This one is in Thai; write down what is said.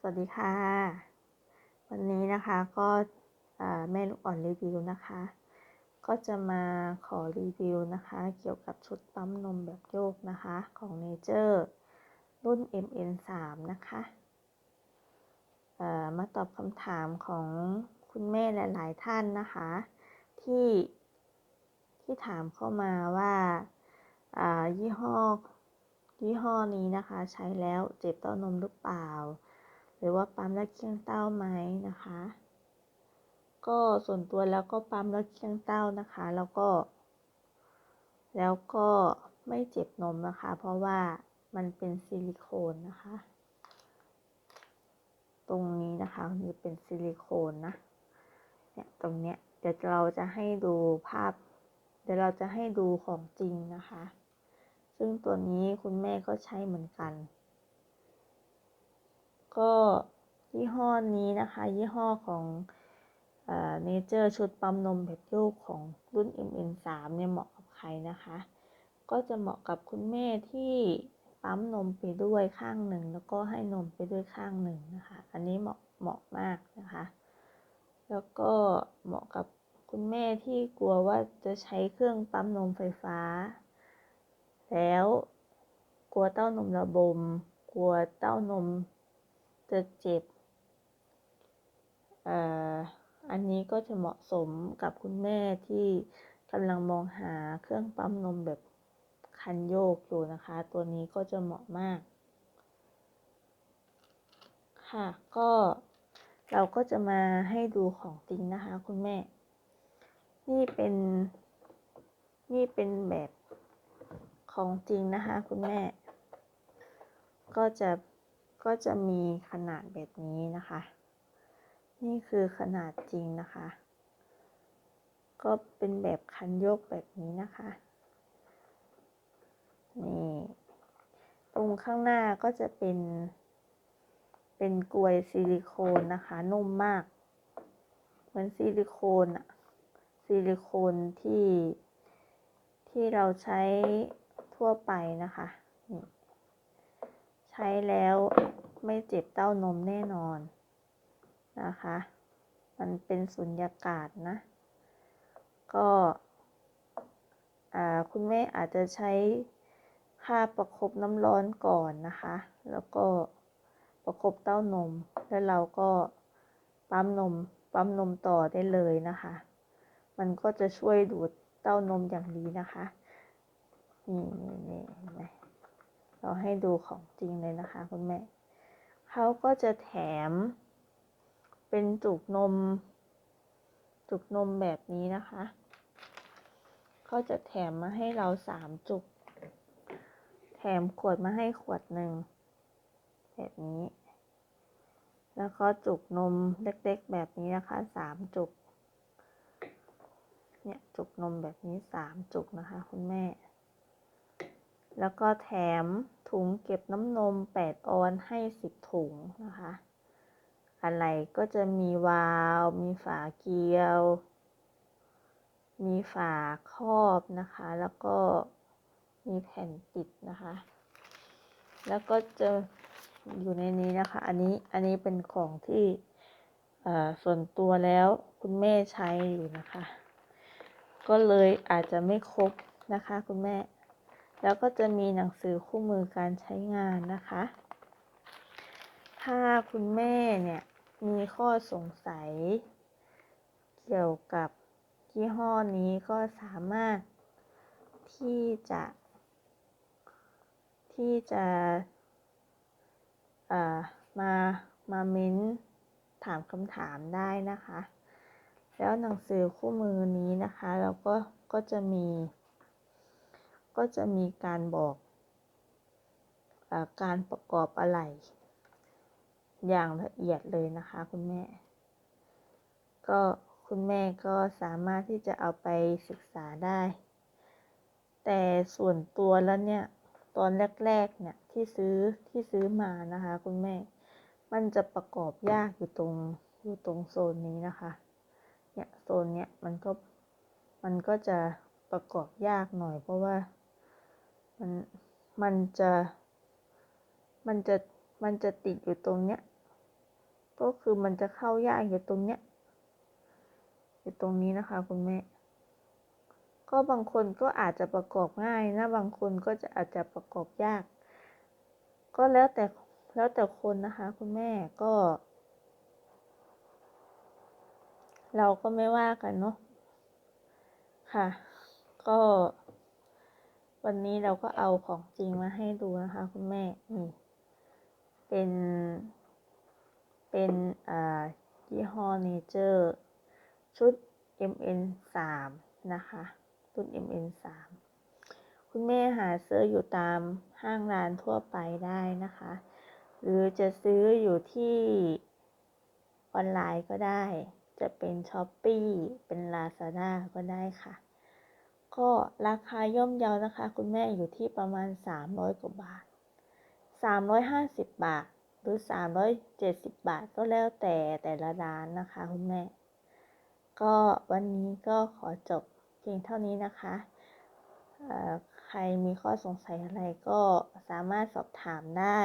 สวัสดีค่ะ วันนี้นะคะก็แม่ลูกอ่อนรีวิวนะคะ ก็จะมาขอรีวิวนะคะ เกี่ยวกับชุดปั๊มนมแบบโยกนะคะของเนเจอร์รุ่น MN3 นะคะมาตอบคำถามของคุณแม่หลาย ๆ ท่านนะคะ ที่ที่ถามเข้ามาว่ายี่ห้อยี่ห้อนี้นะคะ ใช้แล้วเจ็บเต้านมหรือเปล่า หรือว่าปั๊มแล้วเคียงเต้าไหมนะคะ ก็ส่วนตัวแล้วก็ปั๊มแล้วเคียงเต้านะคะ แล้วก็ แล้วก็ไม่เจ็บนมนะคะ เพราะว่ามันเป็นซิลิโคนนะคะ ตรงนี้นะคะนี่เป็นซิลิโคนนะเนี่ยตรงเนี้ยเดี๋ยวเราจะให้ดูภาพ เดี๋ยวเราจะให้ดูของจริงนะคะ ซึ่งตัวนี้คุณแม่ก็ใช้เหมือนกัน ก็ยี่ห้อนี้นะคะ ยี่ห้อของเนเจอร์ชุดปั๊มนมแบบโยกของรุ่น MN3 เนี่ยเหมาะกับใครนะคะ ก็จะเหมาะกับคุณแม่ที่ปั๊มนมไปด้วยข้างหนึ่ง แล้วก็ให้นมไปด้วยข้างหนึ่งนะคะ อันนี้เหมาะเหมาะมากนะคะ แล้วก็เหมาะกับคุณแม่ที่กลัวว่าจะใช้เครื่องปั๊มนมไฟฟ้า แล้วกลัวเต้านมระบม กลัวเต้านม จะเจ็บอันนี้ก็จะเหมาะสมกับคุณแม่ที่กำลังมองหาเครื่องปั๊มนมแบบคันโยกอยู่นะคะ ตัวนี้ก็จะเหมาะมาก ค่ะ ก็เราก็จะมาให้ดูของจริงนะคะ คุณแม่ นี่เป็นนี่เป็นแบบของจริงนะคะ คุณแม่ ก็จะ ก็จะมีขนาดแบบนี้นะคะ นี่คือขนาดจริงนะคะ ก็เป็นแบบคันโยกแบบนี้นะคะ นี่ตรงข้างหน้าก็จะเป็น เป็นกลวยซิลิโคนนะคะ นุ่มมาก เหมือนซิลิโคนอะซิลิโคนที่ที่เราใช้ทั่วไปนะคะ ใช้แล้วไม่เจ็บเต้านมแน่นอนนะคะ มันเป็นสุญญากาศนะ ก็คุณแม่อาจจะใช้ผ้าประครบน้ำร้อนก่อนนะคะ แล้วก็ประครบเต้านม แล้วเราก็ปั๊มนม ปั๊มนมต่อได้เลยนะคะ มันก็จะช่วยดูดเต้านมอย่างดีนะคะ นี่นี่นี่เห็นไหม เราให้ดูของจริงเลยนะคะคุณแม่เขาก็จะแถม เป็นจุกนม จุกนมแบบนี้นะคะเขาจะแถมมาให้เราสามจุก แถมขวดมาให้ขวดหนึ่งแบบนี้ แล้วก็จุกนมเล็กๆแบบนี้นะคะสามจุก เนี่ยจุกนมแบบนี้สามจุกนะคะ คุณแม่ แล้วก็แถมถุงเก็บน้ำนม 8 ออนให้ 10 ถุงนะคะ อะไรก็จะมีวาล์วมีฝาเกลียว มีฝาครอบนะคะ แล้วก็มีแผ่นปิดนะคะ แล้วก็จะอยู่ในนี้นะคะ อันนี้ อันนี้เป็นของที่ส่วนตัวแล้วคุณแม่ใช้อยู่นะคะ ก็เลยอาจจะไม่ครบนะคะคุณแม่ แล้วก็จะมีหนังสือคู่มือการใช้งานนะคะ ถ้าคุณแม่เนี่ยมีข้อสงสัย เกี่ยวกับยี่ห้อนี้ก็สามารถที่จะ ที่จะมามาเม้นถามคำถามได้นะคะ แล้วหนังสือคู่มือนี้นะคะ เราก็ก็จะมี ก็จะมีการบอกอการประกอบอะไร อย่างละเอียดเลยนะคะคุณแม่ ก็คุณแม่ก็สามารถที่จะเอาไปศึกษาได้ แต่ส่วนตัวแล้วเนี่ย ตอนแรกๆเนี่ยที่ซื้อที่ซื้อมานะคะคุณแม่ มันจะประกอบยากอยู่ตรงอยู่ตรงโซนนี้นะคะ เนี่ยโซนเนี้ยมันก็มันก็จะประกอบยากหน่อยเพราะว่า มันมันจะมันจะมันจะติดอยู่ตรงเนี้ยก็คือมันจะเข้ายากอยู่ตรงเนี้ยอยู่ตรงนี้นะคะคุณแม่ ก็บางคนก็อาจจะประกอบง่ายนะบางคนก็จะอาจจะประกอบยาก ก็แล้วแต่แล้วแต่คนนะคะ คุณแม่ก็ เราก็ไม่ว่ากันเนาะค่ะ ก็ วันนี้เราก็เอาของจริงมาให้ดูนะคะคุณแม่ นี่ เป็น เป็นอ่ายี่ห้อเนเจอร์ชุด MN 3นะคะรุ่น MN 3คุณแม่หาซื้ออยู่ตามห้างร้านทั่วไปได้นะคะ หรือจะซื้ออยู่ที่ออนไลน์ก็ได้ จะเป็น s h อ p e e เป็น Lazada ก็ได้ค่ะ็ราคาย่อมเยานะคะ คุณแม่อยู่ที่ประมาณ 300 กว่าบาท 350 บาท หรือ 370 บาทก็แล้วแต่แต่ละร้านนะคะ คุณแม่ ก็วันนี้ก็ขอจบเพียงเท่านี้นะคะใครมีข้อสงสัยอะไรก็สามารถสอบถามได้